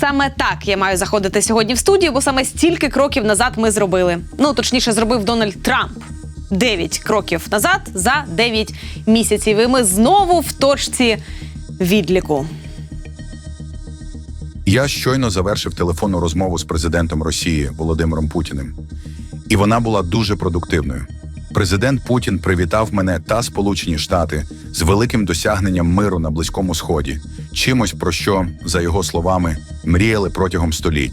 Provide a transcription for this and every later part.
саме так я маю заходити сьогодні в студію, бо саме стільки кроків назад ми зробили. Ну точніше, зробив Дональд Трамп. Дев'ять кроків назад за 9 місяців. І ми знову в точці відліку. Я щойно завершив телефонну розмову з президентом Росії Володимиром Путіним, і вона була дуже продуктивною. Президент Путін привітав мене та Сполучені Штати з великим досягненням миру на Близькому Сході, чимось про що, за його словами, мріяли протягом століть.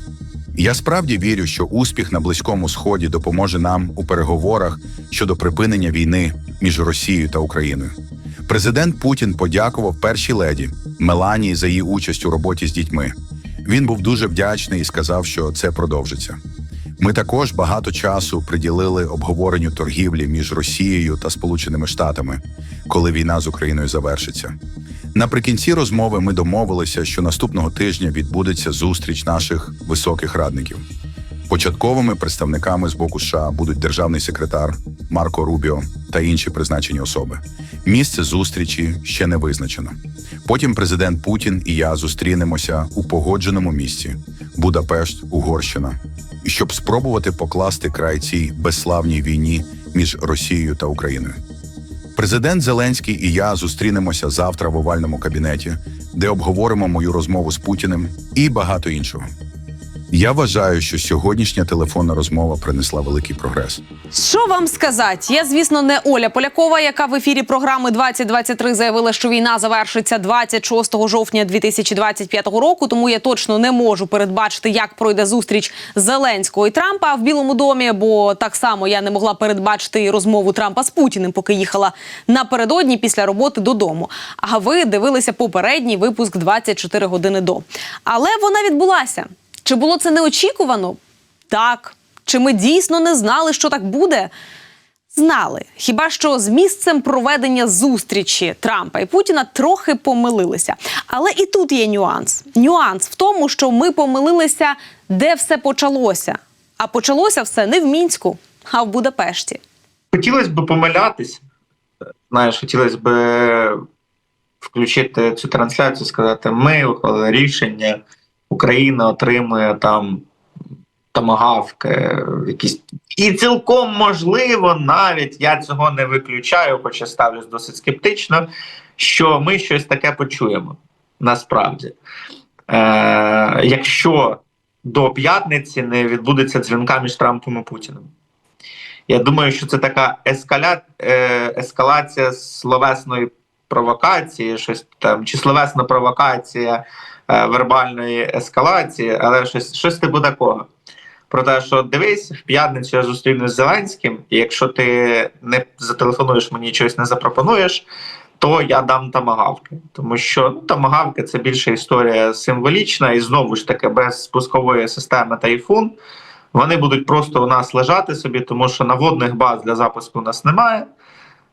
Я справді вірю, що успіх на Близькому Сході допоможе нам у переговорах щодо припинення війни між Росією та Україною. Президент Путін подякував першій леді Меланії за її участь у роботі з дітьми. Він був дуже вдячний і сказав, що це продовжиться. Ми також багато часу приділили обговоренню торгівлі між Росією та Сполученими Штатами, коли війна з Україною завершиться. Наприкінці розмови ми домовилися, що наступного тижня відбудеться зустріч наших високих радників. Початковими представниками з боку США будуть державний секретар Марко Рубіо та інші призначені особи. Місце зустрічі ще не визначено. Потім президент Путін і я зустрінемося у погодженому місці Будапешт, Угорщина, щоб спробувати покласти край цій безславній війні між Росією та Україною. Президент Зеленський і я зустрінемося завтра в овальному кабінеті, де обговоримо мою розмову з Путіним і багато іншого. Я вважаю, що сьогоднішня телефонна розмова принесла великий прогрес. Що вам сказати? Я, звісно, не Оля Полякова, яка в ефірі програми 2023 заявила, що війна завершиться 26 жовтня 2025 року. Тому я точно не можу передбачити, як пройде зустріч Зеленського і Трампа в Білому домі. Бо так само я не могла передбачити розмову Трампа з Путіним, поки їхала напередодні після роботи додому. А ви дивилися попередній випуск 24 години до. Але вона відбулася. Чи було це неочікувано? Так. Чи ми дійсно не знали, що так буде? Знали. Хіба що з місцем проведення зустрічі Трампа і Путіна трохи помилилися. Але і тут є нюанс. Нюанс в тому, що ми помилилися, де все почалося. А почалося все не в Мінську, а в Будапешті. Хотілося б помилятись. Знаєш, хотілося б включити цю трансляцію, сказати: ми ухвалили рішення, Україна отримує там томагавки, якісь. І цілком можливо, навіть я цього не виключаю, хоча ставлюсь досить скептично, що ми щось таке почуємо насправді. Е, Якщо до п'ятниці не відбудеться дзвінка між Трампом і Путіним. Я думаю, що це така ескаля... е, ескалація словесної провокації, щось там, чи словесна провокація е, вербальної ескалації, але щось, щось типу такого. Про те, що дивись, в п'ятницю я зустрінусь з Зеленським, і якщо ти не зателефонуєш мені щось не запропонуєш, то я дам тамагавки. Тому що ну, тамагавки це більше історія символічна, і знову ж таки без спускової системи тайфун. Вони будуть просто у нас лежати собі, тому що наводних баз для запуску у нас немає.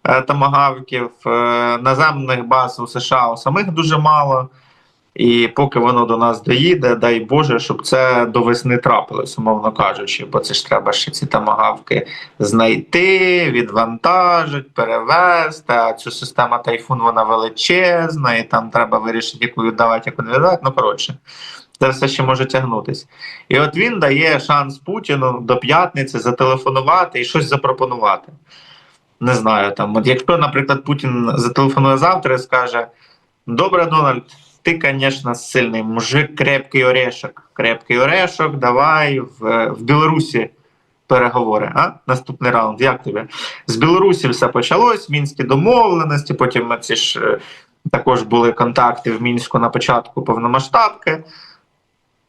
Е, Тамагавків, е, наземних баз у США у самих дуже мало. І поки воно до нас доїде, дай Боже, щоб це до весни трапилось, умовно кажучи, бо це ж треба ще ці тамагавки знайти, відвантажити, перевезти. А цю систему тайфун вона величезна, і там треба вирішити, яку віддавати, яку не віддавати. Ну коротше, це все ще може тягнутись. І от він дає шанс Путіну до п'ятниці зателефонувати і щось запропонувати. Не знаю, там, от якщо, наприклад, Путін зателефонує завтра і скаже: Добре, Дональд, ти, звісно, сильний мужик, крепкий орешок. Крепкий орешок, давай в, в Білорусі переговори. А? Наступний раунд. Як тобі? З Білорусі все почалось, мінські домовленості, потім ці ж е, також були контакти в Мінську на початку повномасштабки.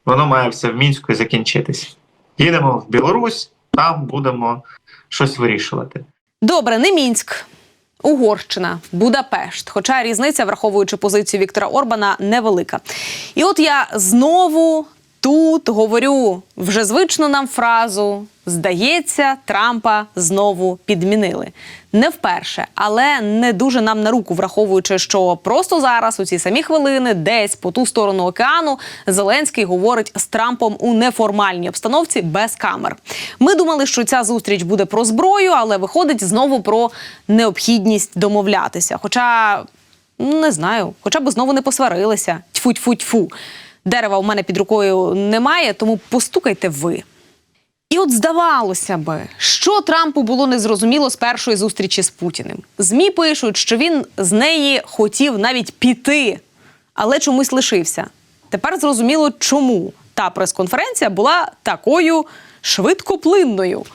Воно має все в Мінську і закінчитись. Їдемо в Білорусь, там будемо щось вирішувати. Добре, не Мінськ. Угорщина, Будапешт. Хоча різниця, враховуючи позицію Віктора Орбана, невелика. І от я знову тут говорю вже звичну нам фразу: здається, Трампа знову підмінили. Не вперше, але не дуже нам на руку, враховуючи, що просто зараз, у ці самі хвилини, десь по ту сторону океану, Зеленський говорить з Трампом у неформальній обстановці без камер. Ми думали, що ця зустріч буде про зброю, але виходить знову про необхідність домовлятися. Хоча не знаю, хоча б знову не посварилися. Тьфу-тьфу-тьфу. Дерева у мене під рукою немає, тому постукайте ви. І от здавалося би, що Трампу було незрозуміло з першої зустрічі з Путіним. Змі пишуть, що він з неї хотів навіть піти, але чомусь лишився. Тепер зрозуміло, чому та прес-конференція була такою швидкоплинною.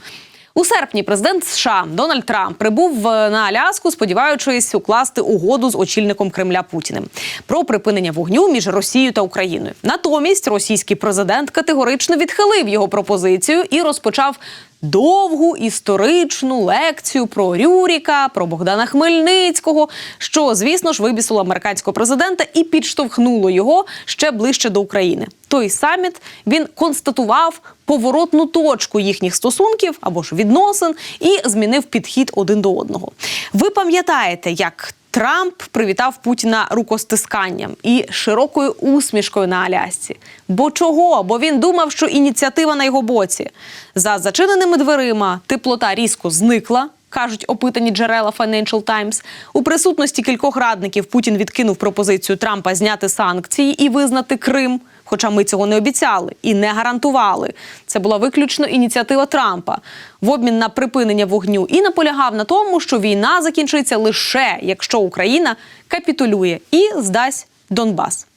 У серпні президент США Дональд Трамп прибув в- на Аляску, сподіваючись укласти угоду з очільником Кремля Путіним про припинення вогню між Росією та Україною. Натомість російський президент категорично відхилив його пропозицію і розпочав довгу історичну лекцію про Рюріка, про Богдана Хмельницького, що, звісно ж, вибісило американського президента і підштовхнуло його ще ближче до України. Той саміт він констатував поворотну точку їхніх стосунків або ж відносин і змінив підхід один до одного. Ви пам'ятаєте, як Трамп привітав Путіна рукостисканням і широкою усмішкою на Алясці. Бо чого? Бо він думав, що ініціатива на його боці. За зачиненими дверима теплота різко зникла. Кажуть опитані джерела Financial Times. У присутності кількох радників Путін відкинув пропозицію Трампа зняти санкції і визнати Крим. Хоча ми цього не обіцяли і не гарантували. Це була виключно ініціатива Трампа в обмін на припинення вогню і наполягав на тому, що війна закінчиться лише якщо Україна капітулює і здасть Донбас.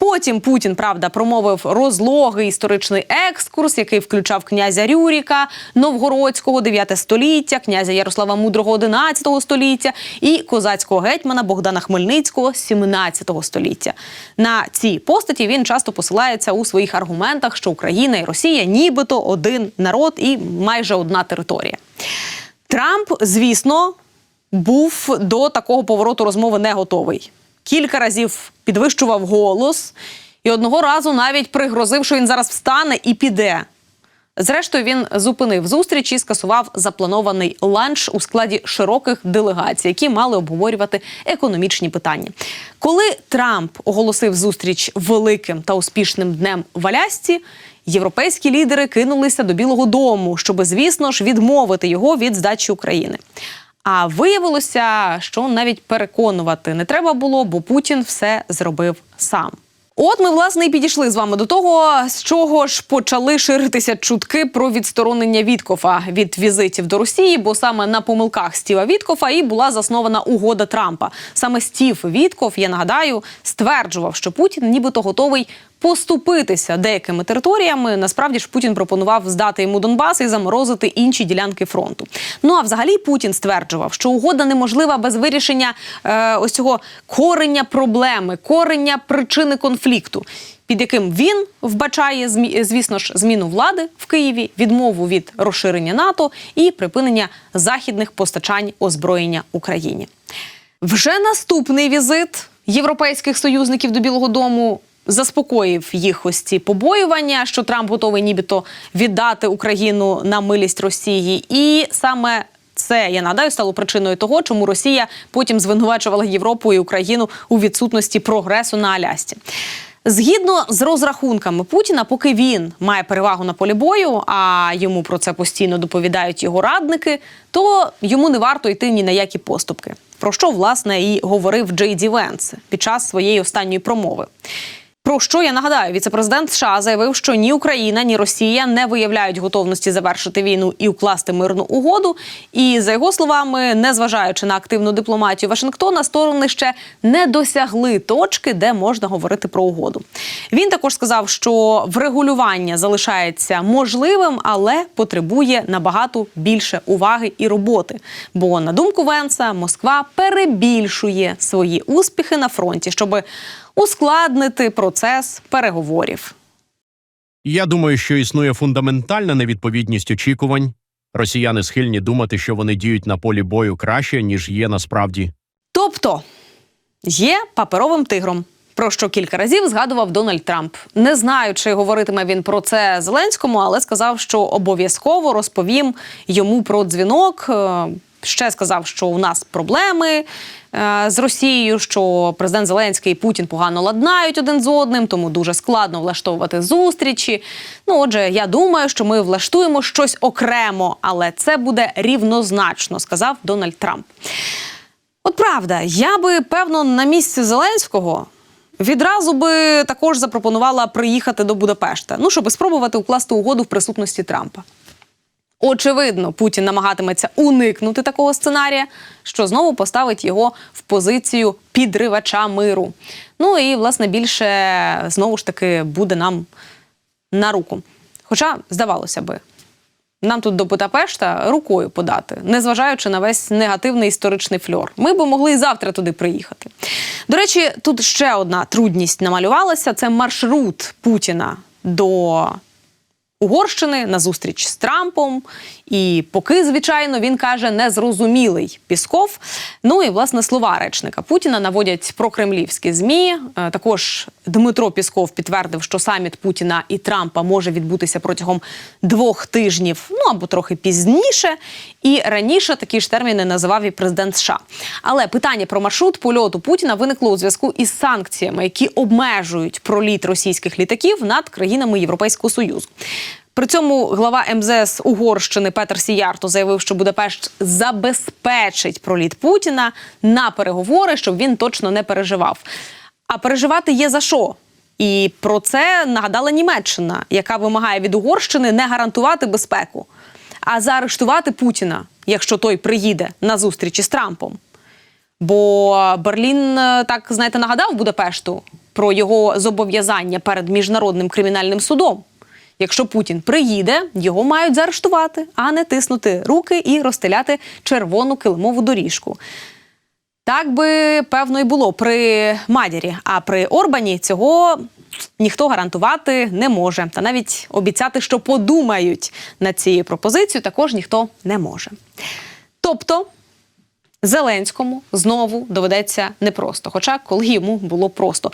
Потім Путін, правда, промовив розлогий історичний екскурс, який включав князя Рюріка, Новгородського, 9 століття, князя Ярослава Мудрого, 11 століття і козацького гетьмана Богдана Хмельницького, 17 століття. На ці постаті він часто посилається у своїх аргументах, що Україна і Росія нібито один народ і майже одна територія. Трамп, звісно, був до такого повороту розмови не готовий. Кілька разів підвищував голос і одного разу навіть пригрозив, що він зараз встане і піде. Зрештою, він зупинив зустріч і скасував запланований ланч у складі широких делегацій, які мали обговорювати економічні питання. Коли Трамп оголосив зустріч великим та успішним днем в Алясці, європейські лідери кинулися до Білого Дому, щоб, звісно ж, відмовити його від здачі України. А виявилося, що навіть переконувати не треба було, бо Путін все зробив сам. От ми власне і підійшли з вами до того, з чого ж почали ширитися чутки про відсторонення Віткофа від візитів до Росії, бо саме на помилках Стіва Віткофа і була заснована угода Трампа. Саме Стів Віткоф, я нагадаю, стверджував, що Путін нібито готовий поступитися деякими територіями. Насправді ж Путін пропонував здати йому Донбас і заморозити інші ділянки фронту. Ну а взагалі Путін стверджував, що угода неможлива без вирішення е, ось цього корення проблеми, корення причини конфлікту. Під яким він вбачає звісно ж зміну влади в Києві, відмову від розширення НАТО і припинення західних постачань озброєння Україні. Вже наступний візит європейських союзників до Білого Дому заспокоїв їх ось ці побоювання, що Трамп готовий нібито віддати Україну на милість Росії, і саме. Це я нагадаю стало причиною того, чому Росія потім звинувачувала Європу і Україну у відсутності прогресу на Алясці. Згідно з розрахунками Путіна, поки він має перевагу на полі бою, а йому про це постійно доповідають його радники, то йому не варто йти ні на які поступки. Про що власне і говорив Джей Ді Венс під час своєї останньої промови. Про що я нагадаю, віцепрезидент США заявив, що ні Україна, ні Росія не виявляють готовності завершити війну і укласти мирну угоду. І за його словами, незважаючи на активну дипломатію Вашингтона, сторони ще не досягли точки, де можна говорити про угоду. Він також сказав, що врегулювання залишається можливим, але потребує набагато більше уваги і роботи. Бо на думку Венса, Москва перебільшує свої успіхи на фронті, щоб ускладнити процес переговорів. Я думаю, що існує фундаментальна невідповідність очікувань. Росіяни схильні думати, що вони діють на полі бою краще, ніж є насправді. Тобто є паперовим тигром. Про що кілька разів згадував Дональд Трамп. Не знаю, чи говоритиме він про це Зеленському, але сказав, що обов'язково розповім йому про дзвінок. Ще сказав, що у нас проблеми е, з Росією, що президент Зеленський і Путін погано ладнають один з одним, тому дуже складно влаштовувати зустрічі. Ну, отже, я думаю, що ми влаштуємо щось окремо, але це буде рівнозначно, сказав Дональд Трамп. От правда, я би певно на місці Зеленського відразу би також запропонувала приїхати до Будапешта. Ну, щоб спробувати укласти угоду в присутності Трампа. Очевидно, Путін намагатиметься уникнути такого сценарія, що знову поставить його в позицію підривача миру. Ну і власне більше знову ж таки буде нам на руку. Хоча, здавалося би, нам тут до Будапешта рукою подати, незважаючи на весь негативний історичний фльор. Ми б могли і завтра туди приїхати. До речі, тут ще одна трудність намалювалася: це маршрут Путіна до Угорщини на зустріч з Трампом. І поки, звичайно, він каже незрозумілий Пісков. Ну і власне слова речника Путіна наводять прокремлівські змі. Е, Також Дмитро Пісков підтвердив, що саміт Путіна і Трампа може відбутися протягом двох тижнів, ну або трохи пізніше. І раніше такі ж терміни називав і президент США. Але питання про маршрут польоту Путіна виникло у зв'язку із санкціями, які обмежують проліт російських літаків над країнами Європейського союзу. При цьому глава МЗС Угорщини Петер Сіярто заявив, що Будапешт забезпечить проліт Путіна на переговори, щоб він точно не переживав. А переживати є за що? І про це нагадала Німеччина, яка вимагає від Угорщини не гарантувати безпеку, а заарештувати Путіна, якщо той приїде на зустрічі з Трампом. Бо Берлін е, так знаєте нагадав Будапешту про його зобов'язання перед міжнародним кримінальним судом. Якщо Путін приїде, його мають заарештувати, а не тиснути руки і розстеляти червону килимову доріжку. Так би певно і було при Мадірі, а при Орбані цього ніхто гарантувати не може. Та навіть обіцяти, що подумають над цією пропозицією, також ніхто не може. Тобто Зеленському знову доведеться непросто, хоча коли йому було просто.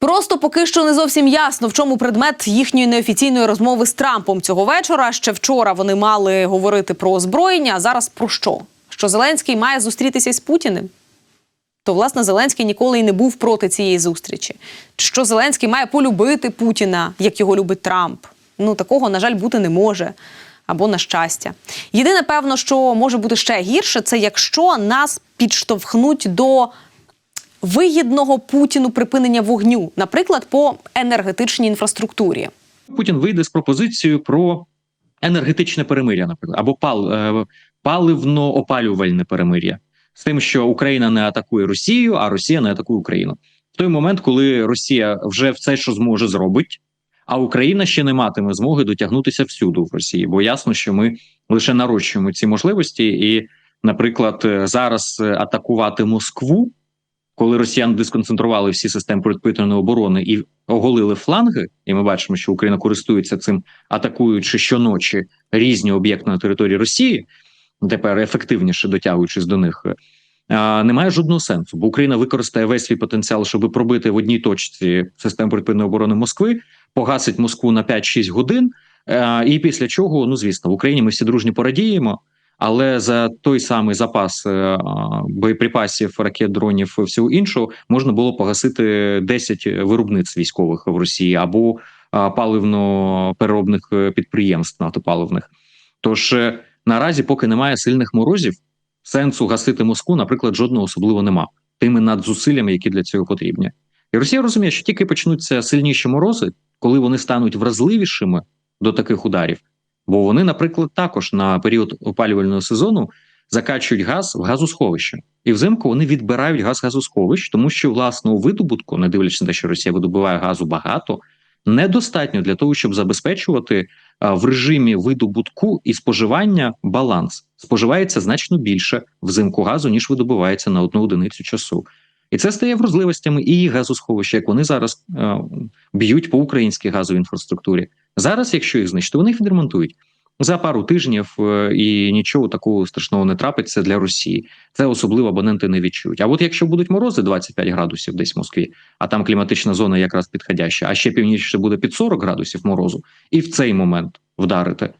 Просто поки що не зовсім ясно, в чому предмет їхньої неофіційної розмови з Трампом цього вечора. Ще вчора вони мали говорити про озброєння. А зараз про що? Що Зеленський має зустрітися з Путіним? То власне Зеленський ніколи й не був проти цієї зустрічі. Що Зеленський має полюбити Путіна, як його любить Трамп? Ну такого, на жаль, бути не може. Або на щастя. Єдине, певно, що може бути ще гірше, це якщо нас підштовхнуть до вигідного Путіну припинення вогню, наприклад, по енергетичній інфраструктурі. Путін вийде з пропозицією про енергетичне перемир'я, наприклад, або пал, е, паливно-опалювальне перемир'я з тим, що Україна не атакує Росію, а Росія не атакує Україну. В той момент, коли Росія вже все, що зможе, зробить, а Україна ще не матиме змоги дотягнутися всюди в Росії, бо ясно, що ми лише нарощуємо ці можливості, і, наприклад, е, зараз е, атакувати Москву, коли росіяни дисконцентрували всі системи протиповітряної оборони і оголили фланги, і ми бачимо, що Україна користується цим, атакуючи щоночі різні об'єкти на території Росії, тепер ефективніше дотягуючись до них. Немає жодного сенсу, бо Україна використає весь свій потенціал, щоб пробити в одній точці систему протиповітряної оборони Москви, погасить Москву на 5-6 годин. І після чого, ну звісно, в Україні ми всі дружні порадіємо. Але за той самий запас е, боєприпасів, ракет, дронів і всього іншого можна було погасити 10 виробництв військових в Росії або паливно-переробних е, підприємств нафтопаливних. Тож е, наразі, поки немає сильних морозів, сенсу гасити Москву, наприклад, жодного особливо нема. Тими надзусиллями, які для цього потрібні. І Росія розуміє, що тільки почнуться сильніші морози, коли вони стануть вразливішими до таких ударів. Бо вони, наприклад, також на період опалювального сезону закачують газ в газосховище, і взимку вони відбирають газ газосховищ, тому що власного видобутку, не дивлячись на те, що Росія видобуває газу багато, недостатньо для того, щоб забезпечувати в режимі видобутку і споживання баланс. Споживається значно більше взимку газу ніж видобувається на одну одиницю часу. І це стає вразливостями і газосховища, як вони зараз е, б'ють по українській газовій інфраструктурі. Зараз, якщо їх знищити, вони їх відремонтують за пару тижнів, е, і нічого такого страшного не трапиться для Росії. Це особливо абоненти не відчують. А от якщо будуть морози 25 градусів десь в Москві, а там кліматична зона якраз підходяща, а ще північніше буде під 40 градусів морозу, і в цей момент вдарити,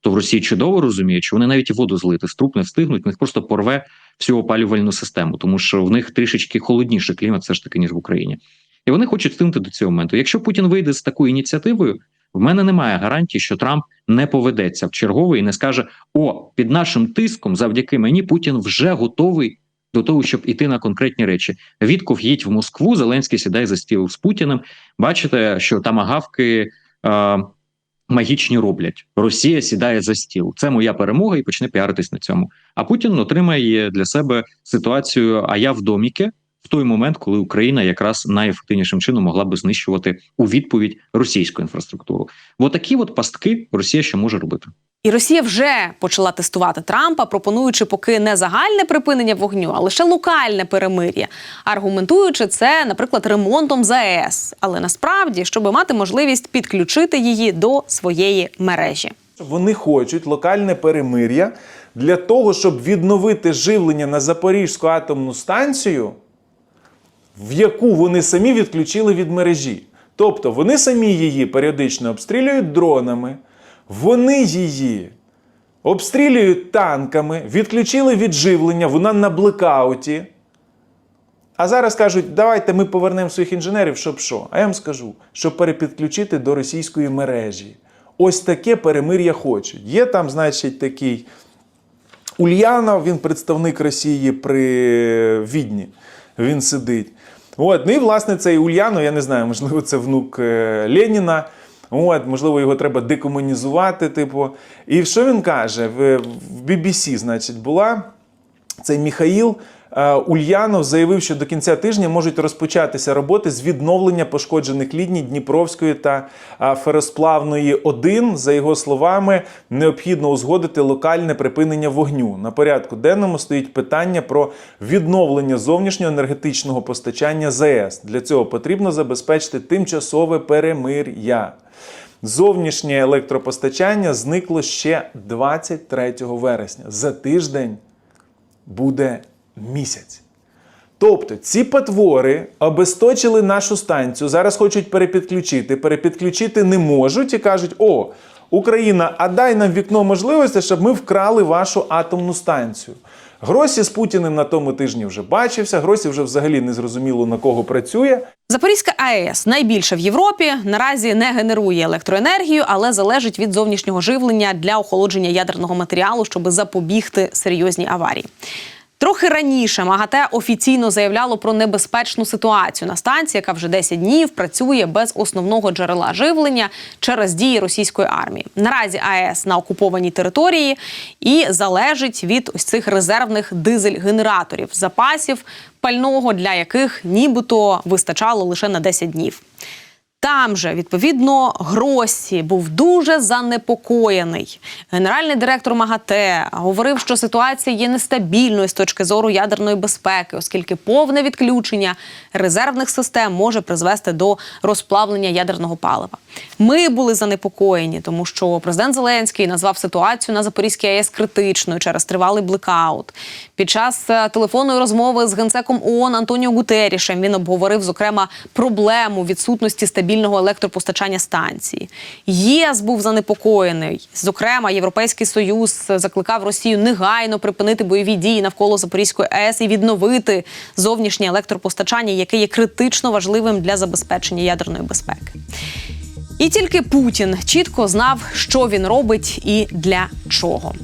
то в Росії чудово розуміють, що вони навіть воду злити з труб не встигнуть, в них просто порве всю опалювальну систему, тому що в них трішечки холодніший клімат, все ж таки, ніж в Україні. І вони хочуть встигнути до цього моменту. Якщо Путін вийде з такою ініціативою, в мене немає гарантії, що Трамп не поведеться в черговий і не скаже: О, під нашим тиском, завдяки мені, Путін вже готовий до того, щоб іти на конкретні речі. Вітков їдь в Москву, Зеленський сідає за стіл з Путіним. Бачите, що тамагавки е, магічні роблять. Росія сідає за стіл. Це моя перемога і почне піаритись на цьому. А Путін отримає для себе ситуацію. А я в доміки в той момент, коли Україна якраз найефективнішим чином могла би знищувати у відповідь російську інфраструктуру. Бо такі от пастки Росія ще може робити. І Росія вже почала тестувати Трампа, пропонуючи поки не загальне припинення вогню, а лише локальне перемир'я, аргументуючи це, наприклад, ремонтом ЗАЕС. Але насправді, щоб мати можливість підключити її до своєї мережі. Вони хочуть локальне перемир'я для того, щоб відновити живлення на Запорізьку атомну станцію, в яку вони самі відключили від мережі. Тобто вони самі її періодично обстрілюють дронами, вони її обстрілюють танками, відключили від живлення, вона на блекауті. А зараз кажуть, давайте ми повернемо своїх інженерів, щоб що? А я вам скажу, щоб перепідключити до російської мережі. Ось таке перемир'я хочуть. Є там, значить, такий Ульянов, він представник Росії при Відні. Він сидить. От, ну і власне цей Ульяно, я не знаю, можливо, це внук е, Леніна. От, можливо, його треба декомунізувати. Типу. І що він каже? В, BBC, значить, була цей Міхаїл е, Ульянов заявив, що до кінця тижня можуть розпочатися роботи з відновлення пошкоджених ліній Дніпровської та е, Феросплавної 1. За його словами, необхідно узгодити локальне припинення вогню. На порядку денному стоїть питання про відновлення зовнішнього енергетичного постачання ЗАЕС. Для цього потрібно забезпечити тимчасове перемир'я. Зовнішнє електропостачання зникло ще 23 вересня. За тиждень буде місяць. Тобто ці потвори обесточили нашу станцію, зараз хочуть перепідключити, перепідключити не можуть і кажуть: о, Україна, а дай нам вікно можливості, щоб ми вкрали вашу атомну станцію. Гросі з Путіним на тому тижні вже бачився. Гросі вже взагалі не зрозуміло на кого працює. Запорізька АЕС найбільша в Європі. Наразі не генерує електроенергію, але залежить від зовнішнього живлення для охолодження ядерного матеріалу, щоб запобігти серйозній аварії. Трохи раніше МАГАТЕ офіційно заявляло про небезпечну ситуацію на станції, яка вже 10 днів працює без основного джерела живлення через дії російської армії. Наразі АЕС на окупованій території і залежить від ось цих резервних дизель-генераторів запасів пального, для яких нібито вистачало лише на 10 днів. Там же відповідно Гросі був дуже занепокоєний. Генеральний директор МАГАТЕ говорив, що ситуація є нестабільною з точки зору ядерної безпеки, оскільки повне відключення резервних систем може призвести до розплавлення ядерного палива. Ми були занепокоєні, тому що президент Зеленський назвав ситуацію на Запорізькій АЕС критичною через тривалий блекаут. Під час е, телефонної розмови з генсеком ООН Антоніо Гутерішем він обговорив зокрема проблему відсутності стабільного електропостачання станції. ЄС був занепокоєний. Зокрема, Європейський Союз закликав Росію негайно припинити бойові дії навколо Запорізької АЕС і відновити зовнішнє електропостачання, яке є критично важливим для забезпечення ядерної безпеки. І тільки Путін чітко знав, що він робить і для чого.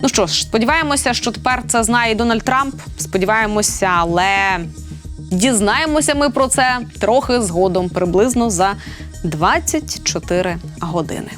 Ну що ж, сподіваємося, що тепер це знає Дональд Трамп. Сподіваємося, але дізнаємося ми про це трохи згодом, приблизно за 24 години.